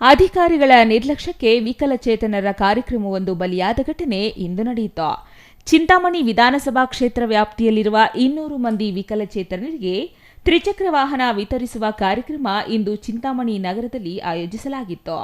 ಅಧಿಕಾರಿಗಳ ನಿರ್ಲಕ್ಷ್ಯಕ್ಕೆ ವಿಕಲಚೇತನರ ಕಾರ್ಯಕ್ರಮವೊಂದು ಬಲಿಯಾದ ಘಟನೆ ಇಂದು ನಡೆಯಿತು. ಚಿಂತಾಮಣಿ ವಿಧಾನಸಭಾ ಕ್ಷೇತ್ರ ವ್ಯಾಪ್ತಿಯಲ್ಲಿರುವ ಇನ್ನೂರು ಮಂದಿ ವಿಕಲಚೇತನರಿಗೆ ತ್ರಿಚಕ್ರ ವಾಹನ ವಿತರಿಸುವ ಕಾರ್ಯಕ್ರಮ ಇಂದು ಚಿಂತಾಮಣಿ ನಗರದಲ್ಲಿ ಆಯೋಜಿಸಲಾಗಿತ್ತು.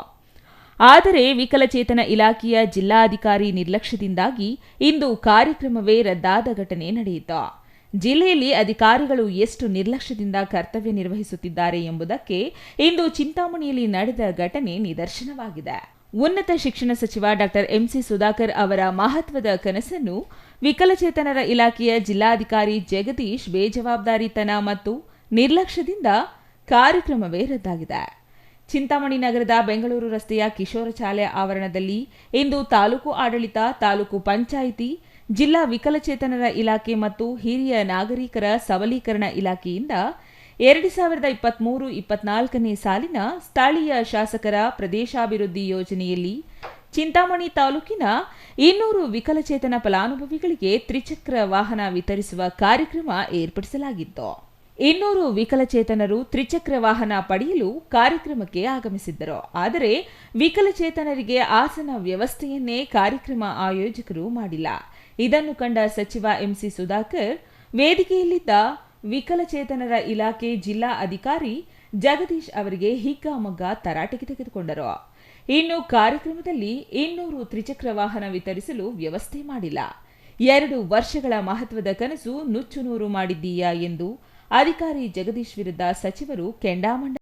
ಆದರೆ ವಿಕಲಚೇತನ ಇಲಾಖೆಯ ಜಿಲ್ಲಾಧಿಕಾರಿ ನಿರ್ಲಕ್ಷ್ಯದಿಂದಾಗಿ ಇಂದು ಕಾರ್ಯಕ್ರಮವೇ ರದ್ದಾದ ಘಟನೆ ನಡೆಯಿತು. ಜಿಲ್ಲೆಯಲ್ಲಿ ಅಧಿಕಾರಿಗಳು ಎಷ್ಟು ನಿರ್ಲಕ್ಷ್ಯದಿಂದ ಕರ್ತವ್ಯ ನಿರ್ವಹಿಸುತ್ತಿದ್ದಾರೆ ಎಂಬುದಕ್ಕೆ ಇಂದು ಚಿಂತಾಮಣಿಯಲ್ಲಿ ನಡೆದ ಘಟನೆ ನಿದರ್ಶನವಾಗಿದೆ. ಉನ್ನತ ಶಿಕ್ಷಣ ಸಚಿವ ಡಾಕ್ಟರ್ ಎಂಸಿ ಸುಧಾಕರ್ ಅವರ ಮಹತ್ವದ ಕನಸನ್ನು ವಿಕಲಚೇತನರ ಇಲಾಖೆಯ ಜಿಲ್ಲಾಧಿಕಾರಿ ಜಗದೀಶ್ ಬೇಜವಾಬ್ದಾರಿತನ ಮತ್ತು ನಿರ್ಲಕ್ಷ್ಯದಿಂದ ಕಾರ್ಯಕ್ರಮವೇ ರದ್ದಾಗಿದೆ. ಚಿಂತಾಮಣಿ ನಗರದ ಬೆಂಗಳೂರು ರಸ್ತೆಯ ಕಿಶೋರ ಶಾಲೆ ಆವರಣದಲ್ಲಿ ಇಂದು ತಾಲೂಕು ಆಡಳಿತ, ತಾಲೂಕು ಪಂಚಾಯಿತಿ ಜಿಲ್ಲಾ ವಿಕಲಚೇತನರ ಇಲಾಖೆ ಮತ್ತು ಹಿರಿಯ ನಾಗರಿಕರ ಸಬಲೀಕರಣ ಇಲಾಖೆಯಿಂದ ಎರಡು ಸಾವಿರದ ಇಪ್ಪತ್ಮೂರು ಇಪ್ಪತ್ನಾಲ್ಕನೇ ಸಾಲಿನ ಸ್ಥಳೀಯ ಶಾಸಕರ ಪ್ರದೇಶಾಭಿವೃದ್ಧಿ ಯೋಜನೆಯಲ್ಲಿ ಚಿಂತಾಮಣಿ ತಾಲೂಕಿನ ಇನ್ನೂರು ವಿಕಲಚೇತನ ಫಲಾನುಭವಿಗಳಿಗೆ ತ್ರಿಚಕ್ರ ವಾಹನ ವಿತರಿಸುವ ಕಾರ್ಯಕ್ರಮ ಏರ್ಪಡಿಸಲಾಗಿತ್ತು. ಇನ್ನೂರು ವಿಕಲಚೇತನರು ತ್ರಿಚಕ್ರ ವಾಹನ ಪಡೆಯಲು ಕಾರ್ಯಕ್ರಮಕ್ಕೆ ಆಗಮಿಸಿದ್ದರು. ಆದರೆ ವಿಕಲಚೇತನರಿಗೆ ಆಸನ ವ್ಯವಸ್ಥೆಯನ್ನೇ ಕಾರ್ಯಕ್ರಮ ಆಯೋಜಕರು ಮಾಡಿಲ್ಲ. ಇದನ್ನು ಕಂಡ ಸಚಿವ ಎಂಸಿ ಸುಧಾಕರ್, ವೇದಿಕೆಯಲ್ಲಿದ್ದ ವಿಕಲಚೇತನರ ಇಲಾಖೆ ಜಿಲ್ಲಾ ಅಧಿಕಾರಿ ಜಗದೀಶ್ ಅವರಿಗೆ ಹಿಗ್ಗಾಮಗ್ಗ ತರಾಟೆಗೆ ತೆಗೆದುಕೊಂಡರು. ಇನ್ನು ಕಾರ್ಯಕ್ರಮದಲ್ಲಿ ಇನ್ನೂರು ತ್ರಿಚಕ್ರ ವಾಹನ ವಿತರಿಸಲು ವ್ಯವಸ್ಥೆ ಮಾಡಿಲ್ಲ. ಎರಡು ವರ್ಷಗಳ ಮಹತ್ವದ ಕನಸು ನುಚ್ಚುನೂರು ಮಾಡಿದ್ದೀಯಾ ಎಂದು ಅಧಿಕಾರಿ ಜಗದೀಶ್ ವಿರುದ್ಧ ಸಚಿವರು ಕೆಂಡಾಮಂಡ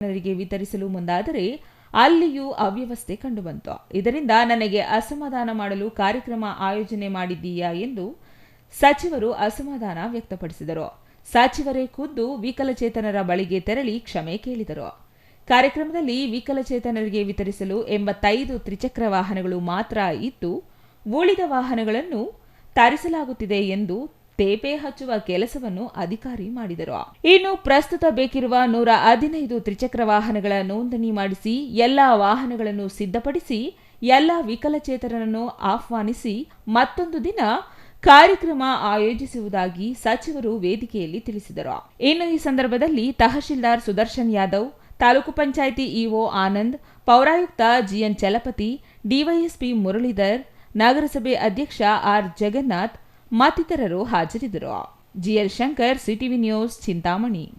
ಜನರಿಗೆ ವಿತರಿಸಲು ಮುಂದಾದರೆ ಅಲ್ಲಿಯೂ ಅವ್ಯವಸ್ಥೆ ಕಂಡುಬಂತು. ಇದರಿಂದ ನನಗೆ ಅಸಮಾಧಾನ ಮಾಡಲು ಕಾರ್ಯಕ್ರಮ ಆಯೋಜನೆ ಮಾಡಿದ್ದೀಯಾ ಎಂದು ಸಚಿವರು ಅಸಮಾಧಾನ ವ್ಯಕ್ತಪಡಿಸಿದರು. ಸಚಿವರೇ ಖುದ್ದು ವಿಕಲಚೇತನರ ಬಳಿಗೆ ತೆರಳಿ ಕ್ಷಮೆ ಕೇಳಿದರು. ಕಾರ್ಯಕ್ರಮದಲ್ಲಿ ವಿಕಲಚೇತನರಿಗೆ ವಿತರಿಸಲು ಎಂಬತ್ತೈದು ತ್ರಿಚಕ್ರ ವಾಹನಗಳು ಮಾತ್ರ ಇದ್ದು, ಉಳಿದ ವಾಹನಗಳನ್ನು ತರಿಸಲಾಗುತ್ತಿದೆ ಎಂದು ತೇಪೆ ಹಚ್ಚುವ ಕೆಲಸವನ್ನು ಅಧಿಕಾರಿ ಮಾಡಿದರು. ಇನ್ನು ಪ್ರಸ್ತುತ ಬೇಕಿರುವ ನೂರ ಹದಿನೈದು ತ್ರಿಚಕ್ರ ವಾಹನಗಳ ನೋಂದಣಿ ಮಾಡಿಸಿ, ಎಲ್ಲಾ ವಾಹನಗಳನ್ನು ಸಿದ್ಧಪಡಿಸಿ, ಎಲ್ಲ ವಿಕಲಚೇತನರನ್ನು ಆಹ್ವಾನಿಸಿ, ಮತ್ತೊಂದು ದಿನ ಕಾರ್ಯಕ್ರಮ ಆಯೋಜಿಸುವುದಾಗಿ ಸಚಿವರು ವೇದಿಕೆಯಲ್ಲಿ ತಿಳಿಸಿದರು. ಇನ್ನು ಈ ಸಂದರ್ಭದಲ್ಲಿ ತಹಶೀಲ್ದಾರ್ ಸುದರ್ಶನ್ ಯಾದವ್, ತಾಲೂಕು ಪಂಚಾಯಿತಿ ಇಒ ಆನಂದ್, ಪೌರಾಯುಕ್ತ ಜಿಎನ್ ಚಲಪತಿ, ಡಿವೈಎಸ್ಪಿ ಮುರಳೀಧರ್, ನಗರಸಭೆ ಅಧ್ಯಕ್ಷ ಆರ್ ಜಗನ್ನಾಥ್ ಮತ್ತಿತರರು ಹಾಜರಿದ್ದರು. GL Shankar CTV news Chintamani.